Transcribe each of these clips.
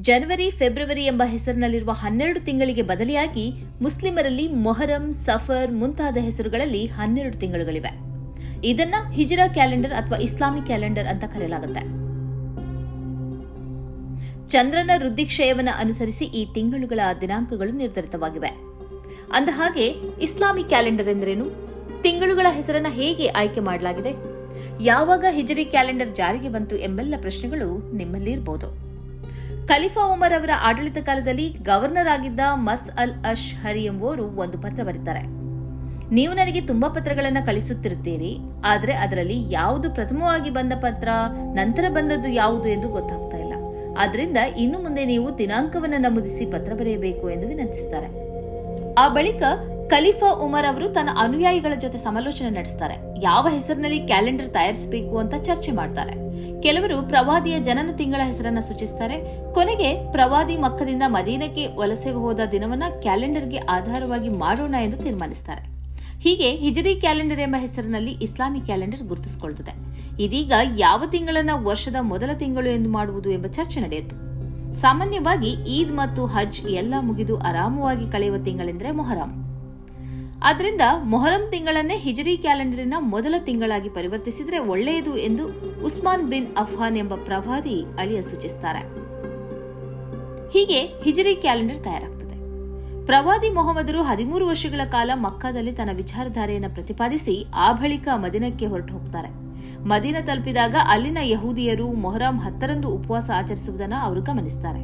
ಜನವರಿ, February ಎಂಬ ಹೆಸರಿನಲ್ಲಿರುವ ಹನ್ನೆರಡು ತಿಂಗಳಿಗೆ ಬದಲಿಯಾಗಿ ಮುಸ್ಲಿಮರಲ್ಲಿ ಮೊಹರಂ, ಸಫರ್ ಮುಂತಾದ ಹೆಸರುಗಳಲ್ಲಿ ಹನ್ನೆರಡು ತಿಂಗಳುಗಳಿವೆ. ಇದನ್ನ ಹಿಜರಾ ಕ್ಯಾಲೆಂಡರ್ ಅಥವಾ ಇಸ್ಲಾಮಿ ಕ್ಯಾಲೆಂಡರ್ ಅಂತ ಕರೆಯಲಾಗುತ್ತೆ. ಚಂದ್ರನ ವೃದ್ಧಿಕ್ಷಯವನ್ನು ಅನುಸರಿಸಿ ಈ ತಿಂಗಳುಗಳ ದಿನಾಂಕಗಳು ನಿರ್ಧರಿತವಾಗಿವೆ. ಅಂದಹಾಗೆ ಇಸ್ಲಾಮಿಕ್ ಕ್ಯಾಲೆಂಡರ್ ಎಂದರೇನು? ತಿಂಗಳುಗಳ ಹೆಸರನ್ನ ಹೇಗೆ ಆಯ್ಕೆ ಮಾಡಲಾಗಿದೆ? ಯಾವಾಗ ಹಿಜರಿ ಕ್ಯಾಲೆಂಡರ್ ಜಾರಿಗೆ ಬಂತು ಎಂಬೆಲ್ಲ ಪ್ರಶ್ನೆಗಳು ನಿಮ್ಮಲ್ಲಿ ಇರಬಹುದು ಖಲೀಫಾ ಉಮರ್ ಅವರ ಆಡಳಿತ ಕಾಲದಲ್ಲಿ ಗವರ್ನರ್ ಆಗಿದ್ದ ಮಸ್ ಅಲ್ ಅಶ್ ಹರಿ ಎಂಬುವರು ಒಂದು ಪತ್ರ ಬರೀತಾರೆ ನೀವು ನನಗೆ ತುಂಬಾ ಪತ್ರಗಳನ್ನು ಕಳಿಸುತ್ತಿರುತ್ತೀರಿ, ಆದರೆ ಅದರಲ್ಲಿ ಯಾವುದು ಪ್ರಥಮವಾಗಿ ಬಂದ ಪತ್ರ, ನಂತರ ಬಂದದ್ದು ಯಾವುದು ಎಂದು ಗೊತ್ತಾಗ್ತಾ ಇಲ್ಲ. ಆದ್ರಿಂದ ಇನ್ನು ಮುಂದೆ ನೀವು ದಿನಾಂಕವನ್ನು ನಮೂದಿಸಿ ಪತ್ರ ಬರೆಯಬೇಕು ಎಂದು ವಿನಂತಿಸುತ್ತಾರೆ ಆ ಬಳಿಕ ಖಲೀಫಾ ಉಮರ್ ಅವರು ತನ್ನ ಅನುಯಾಯಿಗಳ ಜೊತೆ ಸಮಾಲೋಚನೆ ನಡೆಸ್ತಾರೆ. ಯಾವ ಹೆಸರಿನಲ್ಲಿ ಕ್ಯಾಲೆಂಡರ್ ತಯಾರಿಸಬೇಕು ಅಂತ ಚರ್ಚೆ ಮಾಡ್ತಾರೆ. ಕೆಲವರು ಪ್ರವಾದಿಯ ಜನನ ತಿಂಗಳ ಹೆಸರನ್ನ ಸೂಚಿಸ್ತಾರೆ. ಕೊನೆಗೆ ಪ್ರವಾದಿ ಮಕ್ಕದಿಂದ ಮದೀನಕ್ಕೆ ವಲಸೆ ಹೋದ ದಿನವನ್ನ ಕ್ಯಾಲೆಂಡರ್ಗೆ ಆಧಾರವಾಗಿ ಮಾಡೋಣ ಎಂದು ತೀರ್ಮಾನಿಸ್ತಾರೆ. ಹೀಗೆ ಹಿಜರಿ ಕ್ಯಾಲೆಂಡರ್ ಎಂಬ ಹೆಸರಿನಲ್ಲಿ ಇಸ್ಲಾಮಿಕ್ ಕ್ಯಾಲೆಂಡರ್ ಗುರುತಿಸಿಕೊಳ್ಳುತ್ತದೆ. ಇದೀಗ ಯಾವ ತಿಂಗಳನ್ನ ವರ್ಷದ ಮೊದಲ ತಿಂಗಳು ಎಂದು ಮಾಡುವುದು ಎಂಬ ಚರ್ಚೆ ನಡೆಯಿತು ಸಾಮಾನ್ಯವಾಗಿ ಈದ್ ಮತ್ತು ಹಜ್ ಎಲ್ಲ ಮುಗಿದು ಆರಾಮವಾಗಿ ಕಳೆಯುವ ತಿಂಗಳೆಂದರೆ ಮೊಹರಂ. ಆದ್ರಿಂದ ಮೊಹರಂ ತಿಂಗಳನ್ನೇ ಹಿಜರಿ ಕ್ಯಾಲೆಂಡರಿನ ಮೊದಲ ತಿಂಗಳಾಗಿ ಪರಿವರ್ತಿಸಿದ್ರೆ ಒಳ್ಳೆಯದು ಎಂದು ಉಸ್ಮಾನ್ ಬಿನ್ ಅಫ್ಹಾನ್ ಎಂಬ ಪ್ರವಾದಿ ಅಳಿಯ ಸೂಚಿಸುತ್ತಾರೆ ಹೀಗೆ ಹಿಜರಿ ಕ್ಯಾಲೆಂಡರ್ ತಯಾರಾಗ್ತದೆ. ಪ್ರವಾದಿ ಮೊಹಮ್ಮದರು ಹದಿಮೂರು ವರ್ಷಗಳ ಕಾಲ ಮಕ್ಕಾದಲ್ಲಿ ತನ್ನ ವಿಚಾರಧಾರೆಯನ್ನು ಪ್ರತಿಪಾದಿಸಿ ಆ ಬಳಿಕ ಮದಿನಕ್ಕೆ ಹೊರಟು ಹೋಗ್ತಾರೆ ಮದಿನ ತಲುಪಿದಾಗ ಅಲ್ಲಿನ ಯಹೂದಿಯರು ಮೊಹರಂ ಹತ್ತರಂದು ಉಪವಾಸ ಆಚರಿಸುವುದನ್ನು ಅವರು ಗಮನಿಸುತ್ತಾರೆ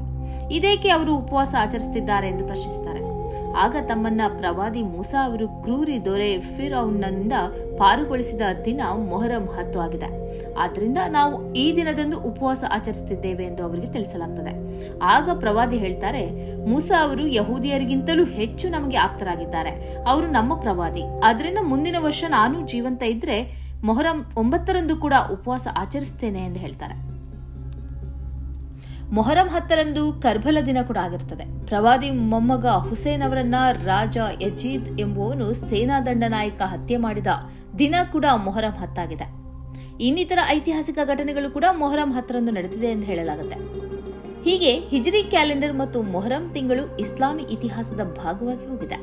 ಇದೇಕೆ ಅವರು ಉಪವಾಸ ಆಚರಿಸುತ್ತಿದ್ದಾರೆ ಎಂದು ಪ್ರಶ್ನಿಸುತ್ತಾರೆ ಆಗ ತಮ್ಮನ್ನ ಪ್ರವಾದಿ ಮೂಸಾ ಅವರು ಕ್ರೂರಿ ದೊರೆ ಫಿರ್ ಅವನಿಂದ ಪಾರುಗೊಳಿಸಿದ ದಿನ ಮೊಹರಂ ಹತ್ತು ಆಗಿದೆ. ಆದ್ರಿಂದ ನಾವು ಈ ದಿನದಂದು ಉಪವಾಸ ಆಚರಿಸುತ್ತಿದ್ದೇವೆ ಎಂದು ಅವರಿಗೆ ತಿಳಿಸಲಾಗ್ತದೆ. ಆಗ ಪ್ರವಾದಿ ಹೇಳ್ತಾರೆ, ಮೂಸಾ ಅವರು ಯಹೂದಿಯರಿಗಿಂತಲೂ ಹೆಚ್ಚು ನಮಗೆ ಆಪ್ತರಾಗಿದ್ದಾರೆ. ಅವರು ನಮ್ಮ ಪ್ರವಾದಿ. ಆದ್ರಿಂದ ಮುಂದಿನ ವರ್ಷ ನಾನು ಜೀವಂತ ಇದ್ರೆ ಮೊಹರಂ ಒಂಬತ್ತರಂದು ಕೂಡ ಉಪವಾಸ ಆಚರಿಸ್ತೇನೆ ಎಂದು ಹೇಳ್ತಾರೆ. ಮೊಹರಂ ಹತ್ತರಂದು ಕರ್ಬಲ ದಿನ ಕೂಡ ಆಗಿರ್ತದೆ. ಪ್ರವಾದಿ ಮೊಮ್ಮಗ ಹುಸೇನ್ ಅವರನ್ನ ರಾಜ ಯಜೀದ್ ಎಂಬುವನು ಸೇನಾ ದಂಡನಾಯಕ ಹತ್ಯೆ ಮಾಡಿದ ದಿನ ಕೂಡ ಮೊಹರಂ ಹತ್ತಾಗಿದೆ. ಇನ್ನಿತರ ಐತಿಹಾಸಿಕ ಘಟನೆಗಳು ಕೂಡ ಮೊಹರಂ ಹತ್ತರಂದು ನಡೆದಿದೆ ಎಂದು ಹೇಳಲಾಗುತ್ತೆ. ಹೀಗೆ ಹಿಜ್ರಿ ಕ್ಯಾಲೆಂಡರ್ ಮತ್ತು ಮೊಹರಂ ತಿಂಗಳು ಇಸ್ಲಾಮಿ ಇತಿಹಾಸದ ಭಾಗವಾಗಿ ಹೋಗಿದೆ.